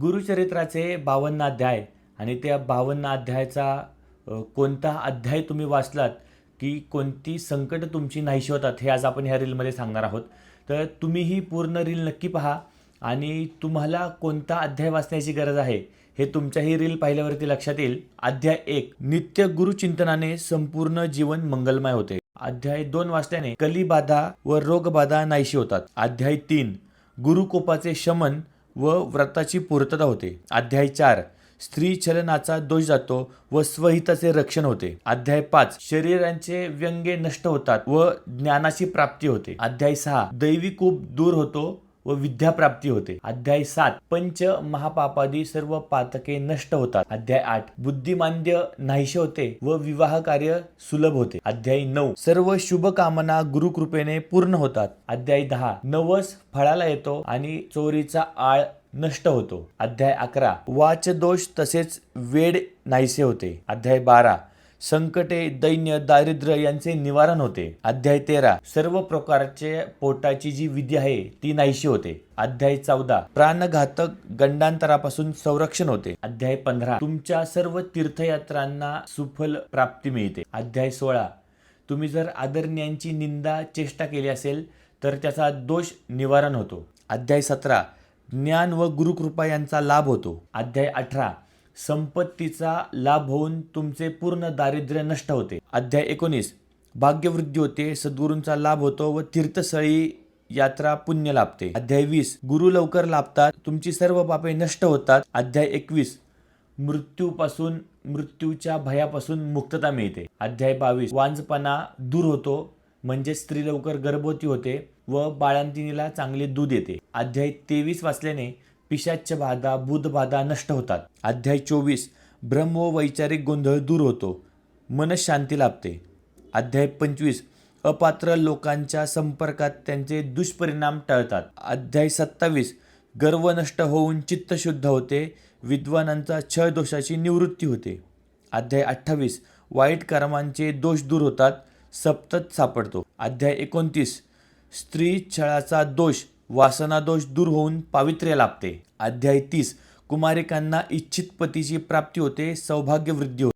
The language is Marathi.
गुरुचरित्राचे बावन्न अध्याय आणि त्या बावन्न अध्यायाचा कोणता अध्याय तुम्ही वाचलात की कोणती संकट तुमची नाहीशी होतात हे आज आपण ह्या रीलमध्ये सांगणार आहोत. तर तुम्ही ही पूर्ण रील नक्की पहा आणि तुम्हाला कोणता अध्याय वाचण्याची गरज आहे हे तुमच्या ही रील पाहिल्यावरती लक्षात येईल. अध्याय एक नित्य गुरुचिंतनाने संपूर्ण जीवन मंगलमय होते. अध्याय दोन वाचल्याने कलीबाधा व रोगबाधा नाहीशी होतात. अध्याय तीन गुरुकोपाचे शमन व व्रताची पूर्तता होते. अध्याय चार. स्त्री छलनाचा दोष जातो व स्वहिताचे रक्षण होते. अध्याय पाच. शरीरांचे व्यंगे नष्ट होतात व ज्ञानाची प्राप्ती होते. अध्याय सहा. दैवी कूप दूर होतो व विद्याप्राप्ती होते. अध्याय सात पंच महापापादी सर्व पातके नष्ट होतात. अध्याय आठ बुद्धिमान्य नाहीशे होते व विवाह कार्य सुलभ होते. अध्याय नऊ सर्व शुभ कामना गुरुकृपेने पूर्ण होतात. अध्याय दहा नवस फळाला येतो आणि चोरीचा आळ नष्ट होतो. अध्याय अकरा वाच दोष तसेच वेड नाहीसे होते. अध्याय बारा संकटे दैन्य दारिद्र्य यांचे निवारण होते. अध्याय तेरा. सर्व प्रकारचे पोटाची जी विधी आहे ती नाहीशी होते. अध्याय चौदा. प्राणघातक गंडांतरापासून संरक्षण होते. अध्याय पंधरा. तुमच्या सर्व तीर्थयात्रांना सुफल प्राप्ती मिळते. अध्याय सोळा. तुम्ही जर आदरणीयांची निंदा चेष्टा केली असेल तर त्याचा दोष निवारण होतो. अध्याय सतरा. ज्ञान व गुरुकृपा यांचा लाभ होतो. अध्याय अठरा. संपत्तीचा लाभ होऊन तुमचे पूर्ण दारिद्र्य नष्ट होते. अध्याय एकोणीस. भाग्यवृद्धी होते सद्गुरूंचा लाभ होतो व तीर्थस्थळी यात्रा पुण्य लाभते. अध्याय वीस. गुरु लवकर लाभतात तुमची सर्व पापे नष्ट होतात. अध्याय एकवीस. मृत्यूपासून मृत्यूच्या भयापासून मुक्तता मिळते. अध्याय बावीस. वांजपणा दूर होतो म्हणजे स्त्री लवकर गर्भवती होते व बाळांतिनीला चांगले दूध येते. अध्याय तेवीस वाचल्याने पिशाच्य बाधा बुधबाधा नष्ट होतात. अध्याय चोवीस ब्रह्म व वैचारिक गोंधळ दूर होतो मनशांती लाभते. अध्याय पंचवीस अपात्र लोकांच्या संपर्कात त्यांचे दुष्परिणाम टळतात. अध्याय सत्तावीस गर्व नष्ट होऊन चित्त शुद्ध होते विद्वानांचा छळ दोषाची निवृत्ती होते. अध्याय अठ्ठावीस वाईट कर्मांचे दोष दूर होतात सप्तत सापडतो. अध्याय एकोणतीस स्त्री छळाचा दोष वासनादोष दूर होऊन पावित्र्य लाभते. अध्याय तीस. कुमारिकांना इच्छित पतीची प्राप्ती होते सौभाग्य वृद्धी होते.